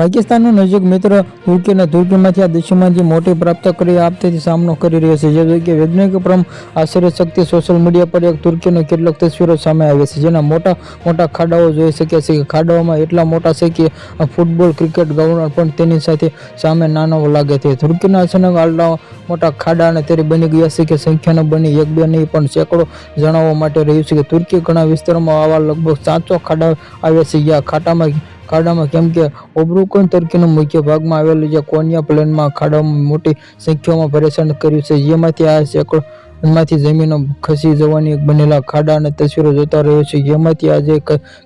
પાકિસ્તાનનો નજીક મિત્ર તુર્કીના તુર્કીમાંથી આ દેશોમાંથી મોટી પ્રાપ્ત કરી આપતેથી સામનો કરી રહ્યો છે. જે વૈજ્ઞાનિક પ્રમ આશ્ચર્ય શક્તિ સોશિયલ મીડિયા પર એક તુર્કીની કેટલીક તસવીરો સામે આવી છે. જેના મોટા મોટા ખાડાઓ જોઈ શક્યા છે ખાડાઓમાં એટલા મોટા છે કે ફૂટબોલ, ક્રિકેટ ગ્રાઉન્ડ પણ તેની સાથે સામે નાનો લાગે છે. તુર્કીના અચાનક આટલા મોટા ખાડા અને તેરી બની ગયા છે કે સંખ્યાનો બની એક બે નહીં, પણ સેંકડો જણાવવા માટે રહ્યું છે કે તુર્કી ઘણા વિસ્તારોમાં આવા લગભગ સાતસો ખાડા આવ્યા છે. જ્યાં ખાડામાં ખાડામાં, કેમ કે ઓબ્રુકોન તર્કીના મુખ્ય ભાગમાં આવેલું જે કોનિયા પ્લેનમાં ખાડામાં મોટી સંખ્યામાં પરેશાન કર્યું છે. જેમાંથી આ સેંકડો માંથી જમીનો ખસી જવાની બનેલા ખાડા અને તસવીરો જોતા રહ્યો છે. જેમાંથી આજે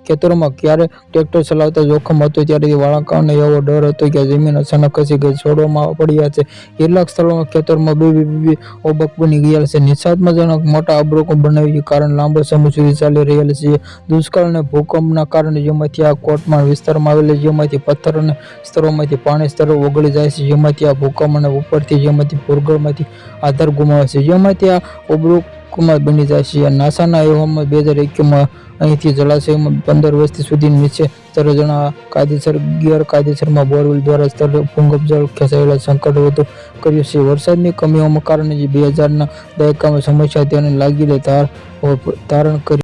ખેતરોમાં ક્યારે ટ્રેક્ટર ચલાવતા જોખમ હતું ત્યારે વાળાકાઓને એવો ડર હતો કે જમીન અચાનક ખસી ગઈ, છોડવામાં પડ્યા છે. કેટલાક સ્થળોમાં ખેતરમાં બે બે ઓબક બની ગયા છે. નિષાદમાં મોટા અબરોકો બનાવી કારણ લાંબો સમય સુધી ચાલી રહેલ છે. દુષ્કાળ અને ભૂકંપના કારણે જેમાંથી આ કોટમાં વિસ્તારમાં આવેલા જેમાંથી પથ્થર અને સ્તરોમાંથી પાણી સ્તરો ઓગળી જાય છે, જેમાંથી આ ભૂકંપ અને ઉપરથી જેમાંથી ભૂગર્ભમાંથી આધાર ગુમાવે છે. જેમાંથી આ ઉબરોકમાં બની જશે. નાસાના અહેવાલમાં બે હજાર એકમાં અહીંથી જળાશયમાં પંદર વર્ષથી સુધી નીચે તરત જણા કાયદેસર ગેરકાયદેસરમાં બોરવેલ દ્વારા સ્તરે ભૂગર્ભ જળ ખેંચાયેલા સંકટ વધુ કર્યું છે. વરસાદની કમીઓના કારણે જે બે હજારના દાયકામાં સમસ્યા તેને લાગી ધાર ધારણ કરી